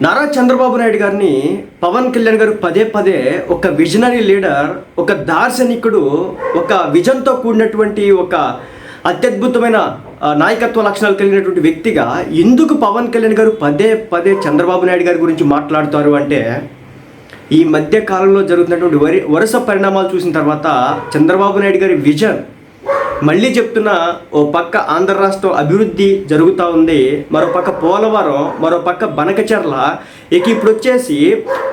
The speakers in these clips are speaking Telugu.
నారా చంద్రబాబు నాయుడు గారిని పవన్ కళ్యాణ్ గారు పదే పదే ఒక విజనరీ లీడర్ ఒక దార్శనికుడు ఒక విజన్తో కూడినటువంటి ఒక అత్యద్భుతమైన నాయకత్వ లక్షణాలు కలిగినటువంటి వ్యక్తిగా ఎందుకు పవన్ కళ్యాణ్ గారు పదే పదే చంద్రబాబు నాయుడు గారి గురించి మాట్లాడుతారు అంటే ఈ మధ్య కాలంలో జరుగుతున్నటువంటి వరి వరుస పరిణామాలు చూసిన తర్వాత చంద్రబాబు నాయుడు గారి విజన్ మళ్ళీ చెప్తున్నా ఓ పక్క ఆంధ్ర రాష్ట్రం అభివృద్ధి జరుగుతూ ఉంది మరో పక్క పోలవరం మరో పక్క బనకచెర్ల. ఇక ఇప్పుడు వచ్చేసి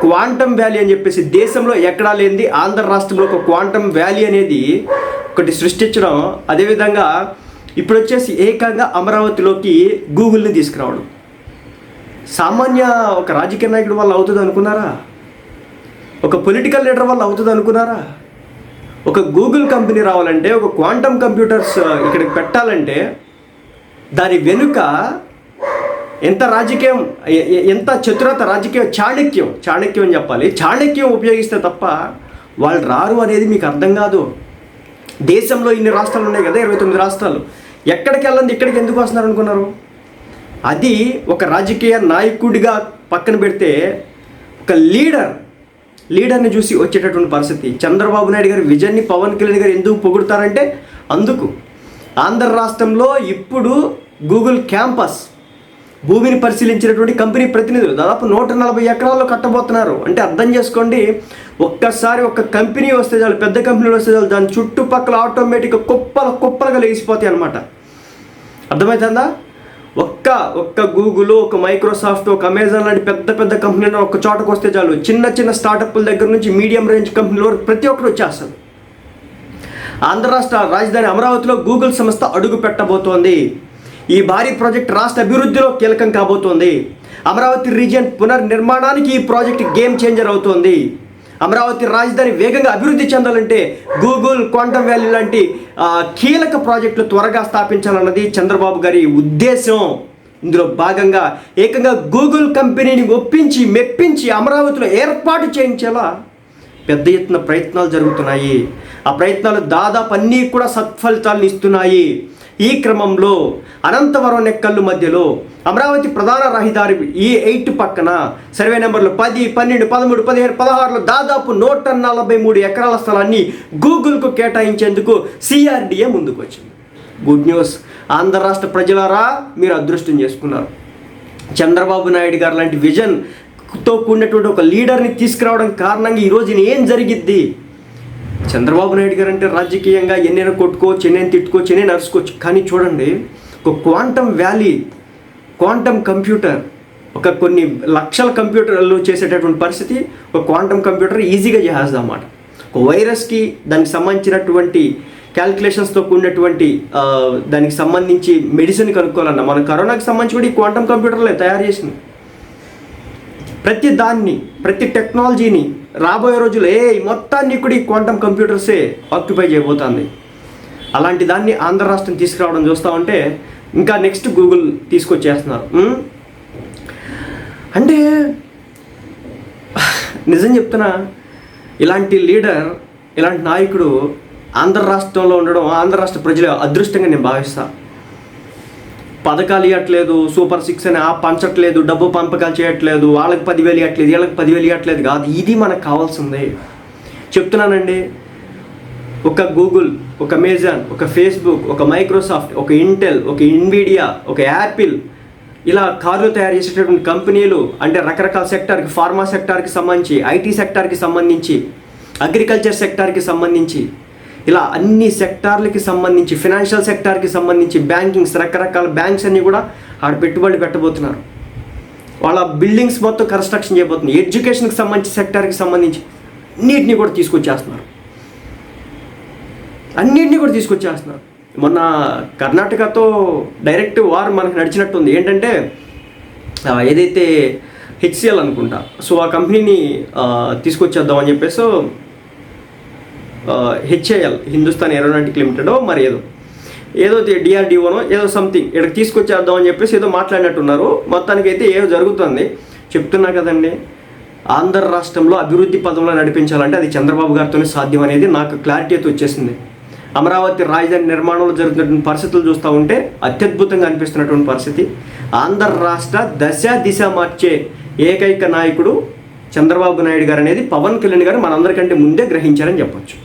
క్వాంటమ్ వ్యాలీ అని చెప్పేసి దేశంలో ఎక్కడా లేనిది ఆంధ్ర రాష్ట్రంలో ఒక క్వాంటమ్ వ్యాలీ అనేది ఒకటి సృష్టించడం. అదేవిధంగా ఇప్పుడు వచ్చేసి ఏకంగా అమరావతిలోకి గూగుల్ని తీసుకురావడం. సామాన్య ఒక రాజకీయ నాయకుడు వల్ల అవుతుంది అనుకున్నారా? ఒక పొలిటికల్ లీడర్ వల్ల అవుతుంది అనుకున్నారా? ఒక గూగుల్ కంపెనీ రావాలంటే ఒక క్వాంటమ్ కంప్యూటర్స్ ఇక్కడికి పెట్టాలంటే దాని వెనుక ఎంత రాజకీయం ఎంత చతురత రాజకీయ చాణక్యం చాణక్యం అని చెప్పాలి. చాణక్యం ఉపయోగిస్తే తప్ప వాళ్ళు రారు అనేది మీకు అర్థం కాదు. దేశంలో ఇన్ని రాష్ట్రాలు ఉన్నాయి కదా ఇరవై తొమ్మిది రాష్ట్రాలు. ఎక్కడికి వెళ్ళండి ఇక్కడికి ఎందుకు వస్తున్నారు అనుకున్నారు? అది ఒక రాజకీయ నాయకుడిగా పక్కన పెడితే ఒక లీడర్ లీడర్ని చూసి వచ్చేటటువంటి పరిస్థితి. చంద్రబాబు నాయుడు గారి విజన్ని పవన్ కళ్యాణ్ గారు ఎందుకు పొగుడుతారంటే అందుకు ఆంధ్ర రాష్ట్రంలో ఇప్పుడు గూగుల్ క్యాంపస్ భూమిని పరిశీలించినటువంటి కంపెనీ ప్రతినిధులు దాదాపు నూట నలభై ఎకరాల్లో కట్టబోతున్నారు. అంటే అర్థం చేసుకోండి ఒక్కసారి ఒక కంపెనీ వస్తే చాలు పెద్ద కంపెనీలు వస్తే చాలు దాని చుట్టుపక్కల ఆటోమేటిక్గా కుప్పల కుప్పలుగా లేచిపోతాయి అనమాట అర్థమవుతుందా ఒక్క ఒక్క గూగుల్ ఒక మైక్రోసాఫ్ట్ ఒక అమెజాన్ లాంటి పెద్ద పెద్ద కంపెనీలు ఒక చోటకు వస్తే చాలు. చిన్న చిన్న స్టార్టప్ల దగ్గర నుంచి మీడియం రేంజ్ కంపెనీల వరకు ప్రతి ఒక్కరు వచ్చేస్తారు. ఆంధ్ర రాష్ట్ర రాజధాని అమరావతిలో గూగుల్ సంస్థ అడుగు పెట్టబోతోంది. ఈ భారీ ప్రాజెక్ట్ రాష్ట్ర అభివృద్ధిలో కీలకం కాబోతోంది. అమరావతి రీజియన్ పునర్నిర్మాణానికి ఈ ప్రాజెక్ట్ గేమ్ చేంజర్ అవుతోంది. అమరావతి రాజధాని వేగంగా అభివృద్ధి చెందాలంటే గూగుల్ క్వాంటమ్ వ్యాలీ లాంటి కీలక ప్రాజెక్టులు త్వరగా స్థాపించాలన్నది చంద్రబాబు గారి ఉద్దేశం. ఇందులో భాగంగా ఏకంగా గూగుల్ కంపెనీని ఒప్పించి మెప్పించి అమరావతిలో ఏర్పాటు చేయించేలా పెద్ద ఎత్తున ప్రయత్నాలు జరుగుతున్నాయి. ఆ ప్రయత్నాలు దాదాపు అన్నీ కూడా సత్ఫలితాలను ఇస్తున్నాయి. ఈ క్రమంలో అనంతవరం నెక్కల్లు మధ్యలో అమరావతి ప్రధాన రహదారి ఈ ఎయిట్ పక్కన సర్వే నెంబర్లు పది పన్నెండు పదమూడు పదిహేను పదహారులో దాదాపు నూట నలభై మూడు ఎకరాల స్థలాన్ని గూగుల్కు కేటాయించేందుకు సిఆర్డిఏ ముందుకు వచ్చింది గుడ్ న్యూస్. ఆంధ్ర రాష్ట్ర ప్రజలారా మీరు అదృష్టం చేసుకున్నారు. చంద్రబాబు నాయుడు గారు లాంటి విజన్తో కూడినటువంటి ఒక లీడర్ని తీసుకురావడం కారణంగా ఈరోజు ఏం జరిగిద్ది? చంద్రబాబు నాయుడు గారు అంటే రాజకీయంగా ఎన్నైనా కొట్టుకోవచ్చు ఎన్నైనా తిట్టుకోవచ్చు ఎన్నైనా నడుచుకోవచ్చు. కానీ చూడండి ఒక క్వాంటమ్ వ్యాలీ క్వాంటమ్ కంప్యూటర్ ఒక కొన్ని లక్షల కంప్యూటర్లు చేసేటటువంటి పరిస్థితి ఒక క్వాంటమ్ కంప్యూటర్ ఈజీగా చేసేది అన్నమాట ఒక వైరస్కి దానికి సంబంధించినటువంటి క్యాల్కులేషన్స్తో కూడినటువంటి దానికి సంబంధించి మెడిసిన్ కనుక్కోవాలన్న మన కరోనాకి సంబంధించి కూడా ఈ క్వాంటమ్ కంప్యూటర్లే తయారు చేసింది ప్రతి దాన్ని ప్రతి టెక్నాలజీని రాబోయే రోజుల్లో ఏ మొత్తాన్ని కూడా ఈ క్వాంటమ్ కంప్యూటర్సే ఆక్యుపై చేయబోతుంది. అలాంటి దాన్ని ఆంధ్ర రాష్ట్రం తీసుకురావడం చూస్తూ ఉంటే ఇంకా నెక్స్ట్ గూగుల్ తీసుకొచ్చేస్తున్నారు. అంటే నిజం చెప్తున్నా ఇలాంటి లీడర్ ఇలాంటి నాయకుడు ఆంధ్ర రాష్ట్రంలో ఉండడం ఆంధ్ర రాష్ట్ర ప్రజల అదృష్టంగా నేను భావిస్తాను పథకాలు ఇవ్వట్లేదు సూపర్ సిక్స్ అని ఆ పంచట్లేదు డబ్బు పంపకాలు చేయట్లేదు వాళ్ళకి పదివేలు ఇవ్వట్లేదు వీళ్ళకి పదివేలు ఇవ్వట్లేదు కాదు. ఇది మనకు కావాల్సిందే. చెప్తున్నానండి ఒక గూగుల్ ఒక అమెజాన్ ఒక ఫేస్బుక్ ఒక మైక్రోసాఫ్ట్ ఒక ఇంటెల్ ఒక ఇన్విడియా ఒక యాపిల్ ఇలా కార్లు తయారు చేసేటటువంటి కంపెనీలు అంటే రకరకాల సెక్టార్కి ఫార్మా సెక్టార్కి సంబంధించి ఐటీ సెక్టార్కి సంబంధించి అగ్రికల్చర్ సెక్టార్కి సంబంధించి ఇలా అన్ని సెక్టార్లకి సంబంధించి ఫినాన్షియల్ సెక్టార్కి సంబంధించి బ్యాంకింగ్స్ రకరకాల బ్యాంక్స్ అన్నీ కూడా ఆడ పెట్టుబడులు పెట్టబోతున్నారు. వాళ్ళ బిల్డింగ్స్ మొత్తం కన్స్ట్రక్షన్ చేయబోతుంది ఎడ్యుకేషన్కి సంబంధించి సెక్టార్కి సంబంధించి అన్నిటిని కూడా తీసుకొచ్చేస్తున్నారు. అన్నిటిని కూడా తీసుకొచ్చేస్తున్నారు. మొన్న కర్ణాటకతో డైరెక్ట్ వార్ మనకు నడిచినట్టుంది. ఏంటంటే ఏదైతే హెచ్సిఎల్ అనుకుంటా సో ఆ కంపెనీని తీసుకొచ్చేద్దామని తీసుకొచ్చేద్దాం అని చెప్పేసి హెచ్ఏఎల్ హిందుస్థాన్ ఏరోనాటిక్ లిమిటెడో మరి ఏదో. ఏదో డిఆర్డిఓనో ఏదో సంథింగ్ ఇక్కడికి తీసుకొచ్చేద్దాం అని చెప్పేసి ఏదో మాట్లాడినట్టున్నారు. మొత్తానికి అయితే ఏదో జరుగుతుంది. చెప్తున్నా కదండి. ఆంధ్ర రాష్ట్రంలో అభివృద్ధి పదంలో నడిపించాలంటే అది చంద్రబాబు గారితోనే సాధ్యం అనేది నాకు క్లారిటీ అయితే వచ్చేసింది. అమరావతి రాజధాని నిర్మాణంలో జరుగుతున్నటువంటి పరిస్థితులు చూస్తూ ఉంటే అత్యద్భుతంగా అనిపిస్తున్నటువంటి పరిస్థితి. ఆంధ్ర రాష్ట్ర దశ దిశ మార్చే ఏకైక నాయకుడు చంద్రబాబు నాయుడు గారు అనేది పవన్ కళ్యాణ్ గారు మనందరికంటే ముందే గ్రహించారని చెప్పొచ్చు.